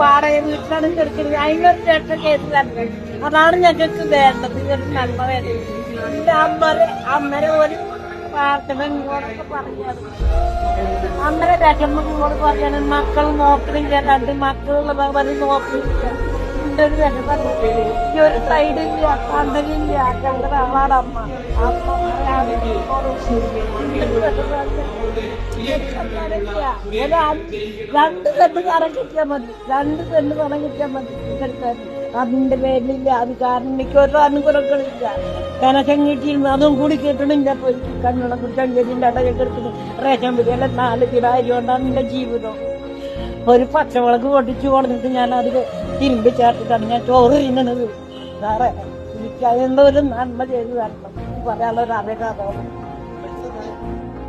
പാടക വീട്ടിലാണ് കിടക്കുന്നത് അതിനൊരു ചേട്ടൻ കേസ് തന്നെ. അതാണ് ഞങ്ങൾക്ക് വേണ്ടത്. ഒരു നന്മ വേണ്ടത് അമ്മരെ അമ്മരെ ഒരു പ്രാർത്ഥന ഇങ്ങോട്ടൊക്കെ പറഞ്ഞത് അമ്മരെ രക്ഷമ്മ ഇങ്ങോട്ട് പറയാണ്. മക്കൾ നോക്കണില്ല. രണ്ട് മക്കളുള്ള വരെ നോക്കണില്ല. ഒരു വിഷമം ഈ ഒരു സൈഡില്ല കണ്ടലില്ല ഞങ്ങളുടെ അമ്മ. അമ്മ രണ്ട് സെന്റ് കറ മതി രണ്ട് സെന്റ് കറ മതി അതിന്റെ പേരിലില്ല അത് കാരണം എനിക്ക് ഒരു അനുഗ്രഹങ്ങളില്ല കനക്കം കിട്ടിയിരുന്നു അതും കൂടി കിട്ടണില്ല കണ്ണുള്ള കുടിച്ചഞ്ചേരിന്റെ അടയൊക്കെ എടുക്കുന്നു റേഷൻ പിടിയല്ല നാല് കിലോ കൊണ്ടാണ് എന്റെ ജീവിതം ഒരു പച്ചമുളക് പൊട്ടിച്ചു കൊടുത്തിട്ട് ഞാൻ അത് തിരുമ്പി ചേർത്തിട്ടാണ് ഞാൻ ചോറ് തിന്നണത് സാറേ എനിക്ക് അതെന്തോ ഒരു നന്മ ചെയ്തു തരണം പറയാനുള്ള ഒരു അപേക്ഷ Thank you.